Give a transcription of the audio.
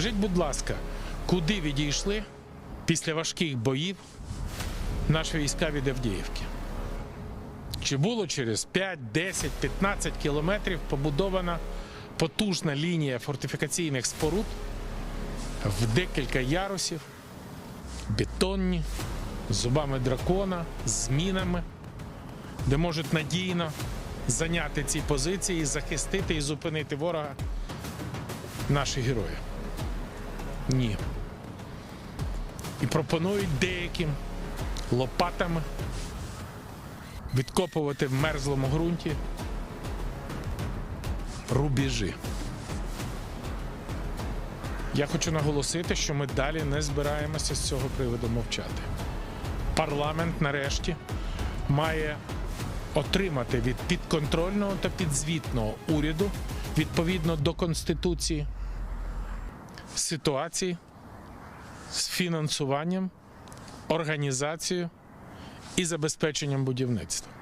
Скажіть, будь ласка, куди відійшли після важких боїв наші війська від Авдіївки? Чи було через 5, 10, 15 кілометрів побудована потужна лінія фортифікаційних споруд в декілька ярусів, бетонні, з зубами дракона, з мінами, де можуть надійно зайняти ці позиції, захистити і зупинити ворога наші герої? Ні. І пропонують деяким лопатами відкопувати в мерзлому ґрунті рубежі. Я хочу наголосити, що ми далі не збираємося з цього приводу мовчати. Парламент нарешті має отримати від підконтрольного та підзвітного уряду відповідно до Конституції ситуації з фінансуванням, організацією і забезпеченням будівництва.